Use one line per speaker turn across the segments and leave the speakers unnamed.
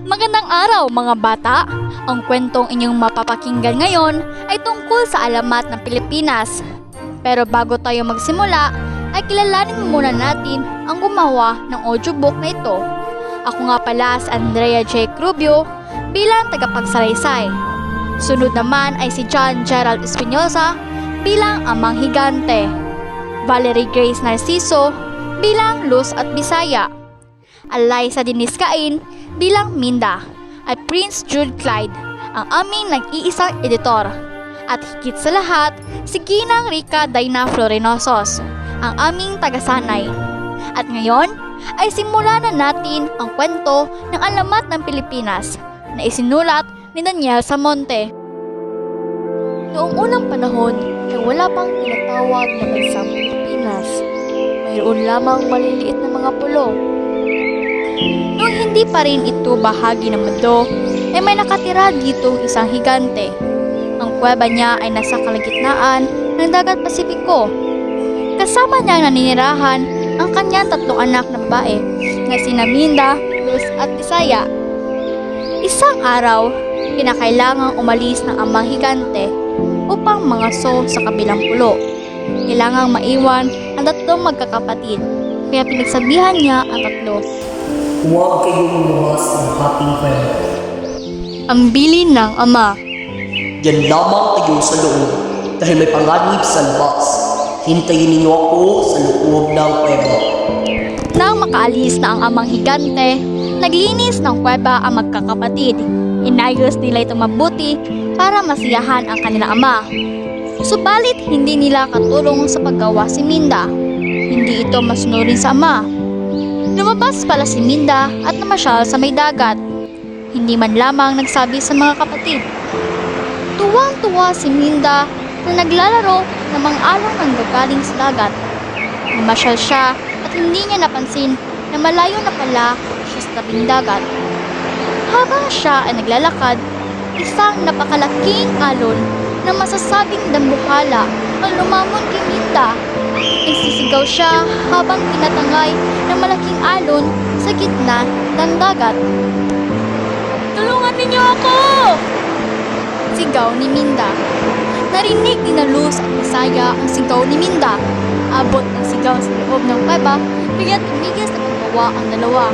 Magandang araw mga bata! Ang kwentong inyong mapapakinggan ngayon ay tungkol sa alamat ng Pilipinas. Pero bago tayo magsimula, ay kilalanin muna natin ang gumawa ng audiobook na ito. Ako nga pala si Andrea J. Crubio bilang tagapagsalaysay. Sunod naman ay si John Gerald Espinosa bilang amang higante. Valerie Grace Narciso bilang Luz at Bisaya. Eliza Denise Cain bilang Minda at Prince Jude Clyde ang aming nag-iisang editor. At higit sa lahat, si Ginang Rica Dayna Florenosos, ang aming tagasanay. At ngayon, ay simula na natin ang kwento ng alamat ng Pilipinas na isinulat ni Daniel Samonte. Noong unang panahon ay wala pang tinatawag na bansang Pilipinas. Mayroon lamang maliliit na mga pulo Noong hindi pa rin ito bahagi ng mundo, ay may nakatira dito isang higante. Ang kuweba niya ay nasa kalagitnaan ng dagat Pasipiko. Kasama niya naninirahan ang kanyang tatlong anak na babae na sina Minda, Luz at Isaya. Isang araw, kinakailangang umalis ng amang higante upang mangaso sa kabilang pulo. Kailangang maiwan ang tatlong magkakapatid, kaya pinagsabihan niya ang tatlo
Huwag kayong lumas ng ating kwento.
ang bilin ng ama.
Yan lamang kayo sa loob dahil may panganib sa labas. Hintayin ninyo ako sa loob ng kwento.
Nang makaalis na ang amang higante, naglinis ng kuweba ang magkakapatid. Inayos nila ito mabuti para masiyahan ang kanilang ama. Subalit hindi nila katulong sa paggawa si Minda. Hindi ito masunurin sa ama. Lumabas pala si Minda at namasyal sa may dagat. Hindi man lamang nagsabi sa mga kapatid. Tuwang-tuwa si Minda na naglalaro ng mga along ng gagaling sa dagat. Namasyal siya at hindi niya napansin na malayo na pala siya sa tabing dagat. Habang siya ay naglalakad, isang napakalaking alon na masasabing dambukala ang lumamon kay Minda. Nagsisigaw siya habang tinatangay ng malaking alon sa gitna ng dagat. Tulungan ninyo ako! Sigaw ni Minda. Narinig ni na Luz at Bisaya ang sigaw ni Minda. Abot ng sigaw sa loob ng kuweba, kaya tumigil sa paggawa ang dalawa.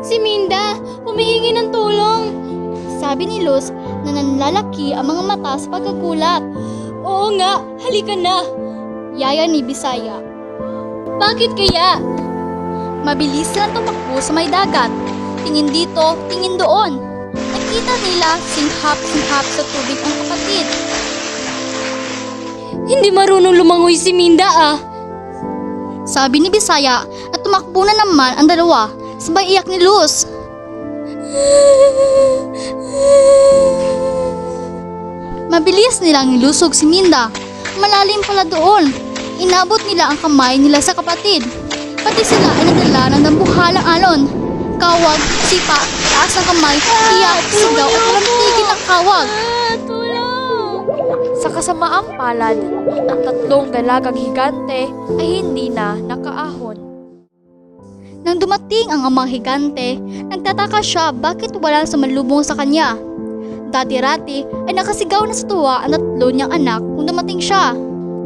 Si Minda, humihingi ng tulong. Sabi ni Luz na nanlalaki ang mga mata sa pagkagulat. Oo nga, halika na. Yaya ni Bisaya. Bakit kaya? Mabilis silang tumakbo sa may dagat. Tingin dito, tingin doon. Nakita nila singhap-singhap sa tubig ang kapatid. Hindi marunong lumangoy si Minda ah. Sabi ni Bisaya at tumakbo na naman ang dalawa. Sabay iyak ni Luz. Mabilis nilang nilusog si Minda. Malalim pala doon. Inabot nila ang kamay nila sa kapatid. Pati sila ay nadala ng dambuhalang alon. Kawag, sipa, taas ng kamay, iyak, sigaw at walang tigil ng kawag. Sa kasamaang palad, ang tatlong dalagang higante ay hindi na nakaahon. Nang dumating ang amang higante, nagtataka siya bakit walang sumalubong sa kanya. Dati-rati ay nakasigaw na sa tuwa ang tatlo niyang anak kung dumating siya.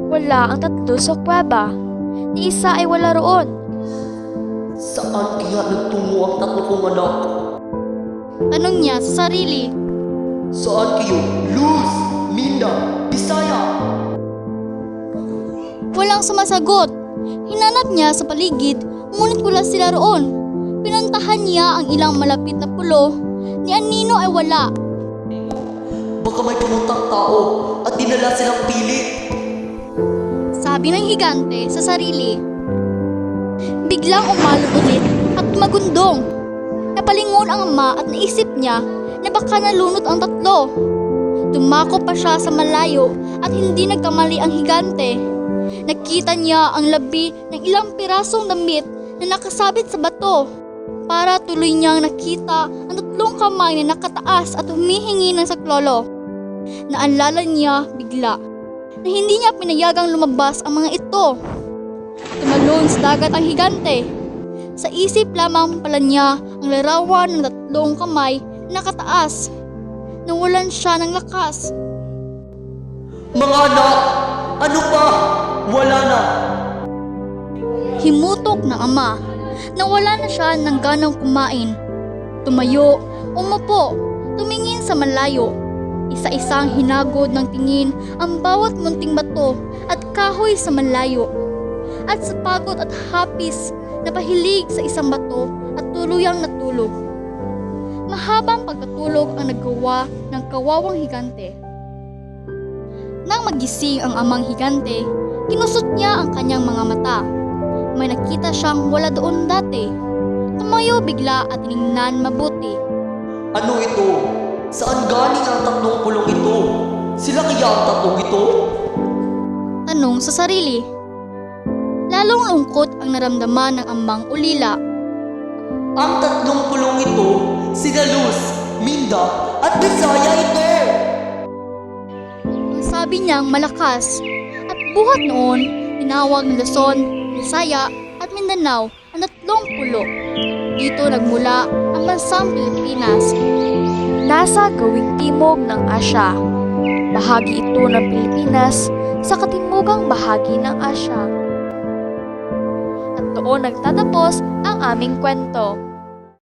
Wala ang tatlo sa kuweba. Ni isa ay wala roon.
Saan kaya nagtungo ang tatlo kong anak?
Tanong niya sa sarili.
Saan kayo? Luz! Minda! Bisaya!
Walang sumasagot. Hinanap niya sa paligid, ngunit wala sila roon. Pinuntahan niya ang ilang malapit na pulo. Ni Anino ay wala.
Baka may pumuntang tao at dinala silang pilit.
Sabi ng higante sa sarili. Biglang umalog ulit at magundong. Napalingon ang ama at naisip niya na baka nalunod ang tatlo. Dumako pa siya sa malayo at hindi nagkamali ang higante. Nakita niya ang labi ng ilang pirasong damit na nakasabit sa bato. Para tuloy niyang nakita ang tatlong kamay na nakataas at humihingi ng saklolo. Naalala niya bigla na hindi niya pinayagang lumabas ang mga ito. Tumalon sa dagat ang higante. Sa isip lamang pala niya ang larawan ng tatlong kamay na nakataas. Nawalan siya ng lakas.
Mga anak, ano pa? Wala na.
Himutok ng ama. Nawala na siya ng ganang kumain. Tumayo, umupo, tumingin sa malayo. Isa-isang hinagod ng tingin ang bawat munting bato at kahoy sa malayo. At sa pagod at hapis, napahilig sa isang bato at tuluyang natulog. Mahabang pagkatulog ang nagawa ng kawawang higante. Nang magising ang amang higante, kinusot niya ang kanyang mga mata. May nakita siyang wala doon dati. Tumayo bigla at tiningnan mabuti.
Ano ito? Saan galing ang tatlong pulong ito? Sila kaya ang tatlong ito?
Tanong sa sarili. Lalong lungkot ang naramdaman ng ambang ulila.
Ang tatlong pulong ito, sila Luz, Minda, at Bisaya ito!
Ang sabi niyang malakas. At buhat noon, tinawag ng Luzon, Visaya at Mindanao ang tatlong pulo. Dito nagmula ang bansang Pilipinas.
Nasa gawing timog ng Asya. Bahagi ito ng Pilipinas sa katimugang bahagi ng Asya. At doon nagtatapos ang aming kwento.